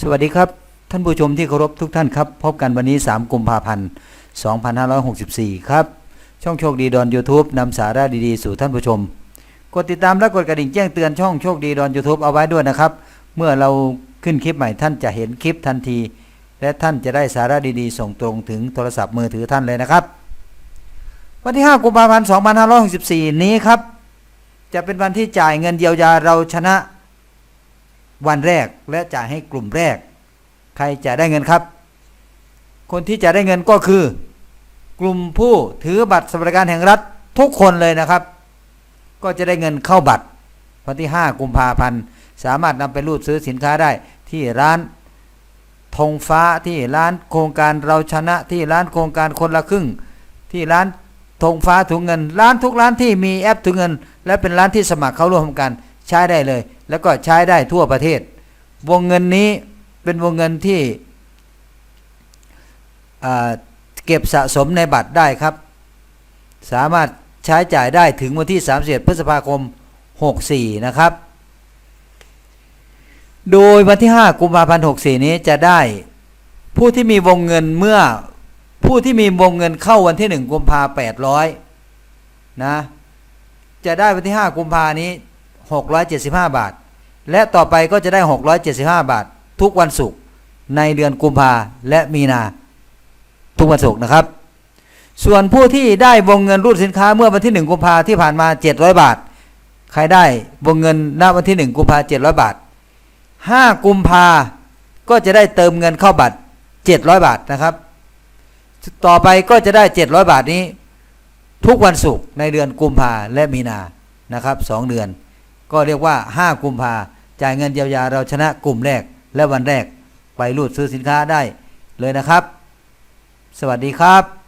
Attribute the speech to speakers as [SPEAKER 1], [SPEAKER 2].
[SPEAKER 1] สวัสดีครับ ท่านผู้ชมที่เคารพทุกท่านครับ พบกันวันนี้ 3กุมภาพันธ์ 2564 ครับ ช่องโชคดีดอน YouTube นำสาระดีๆ สู่ท่านผู้ชม กดติดตามและกดกระดิ่งแจ้งเตือนช่องโชคดีดอน YouTube เอาไว้ด้วยนะครับ เมื่อเราขึ้นคลิปใหม่ท่านจะเห็นคลิปทันที และท่านจะได้สาระดีๆ ส่งตรงถึงโทรศัพท์มือถือท่านเลยนะครับ วันที่ 5กุมภาพันธ์ 2564 นี้ครับ จะเป็นวันที่จ่ายเงินเยียวยาเราชนะ วันแรกและจ่ายให้กลุ่มแรก ใครจะได้เงินครับ คนที่จะได้เงินก็คือ กลุ่มผู้ถือบัตรสวัสดิการแห่งรัฐทุกคนเลยนะครับ ก็จะได้เงินเข้าบัตรวันที่ 5 กุมภาพันธ์สามารถนำไปรูดซื้อสินค้าได้ที่ร้านธงฟ้าที่ร้านโครงการเราชนะที่ร้านโครงการคนละครึ่ง ที่ร้านธงฟ้าถุงเงิน ร้านทุกร้านที่มีแอปถุงเงิน และเป็นร้านที่สมัครเข้าร่วมกันใช้ได้เลย แล้วก็ใช้ได้ทั่วประเทศ วงเงินนี้เป็นวงเงินที่เก็บสะสมในบัตรได้ครับ สามารถใช้จ่ายได้ถึงวันที่31พฤษภาคม 64 นะครับ โดยวันที่ 5 กุมภาพันธ์ 64 นี้จะได้ผู้ที่มีวงเงินเมื่อผู้ที่มีวงเงินเข้าวันที่ 1 กุมภา800 นะ จะได้วันที่ 5 กุมภานี้ 675 บาท และต่อไปก็จะได้ 675 บาท ทุกวันศุกร์ในเดือนกุมภาและมีนาทุกวันศุกร์นะครับ ส่วนผู้ที่ได้วงเงินรูดสินค้าเมื่อวันที่ 1 กุมภาที่ผ่านมา 700 บาท ใครได้วงเงินณวันที่ 1 กุมภา700 บาท 5 กุมภาก็จะได้เติมเงินเข้าบัตร 700 บาทนะครับ ต่อไปก็จะได้ 700 บาทนี้ ทุกวันศุกร์ในเดือนกุมภาและมีนานะครับสองเดือน ก็เรียกว่า 5 กุมภาจ่ายเงินเยียวยาเราชนะกลุ่มแรก และวันแรกไปรูดซื้อสินค้าได้เลยนะครับ สวัสดีครับ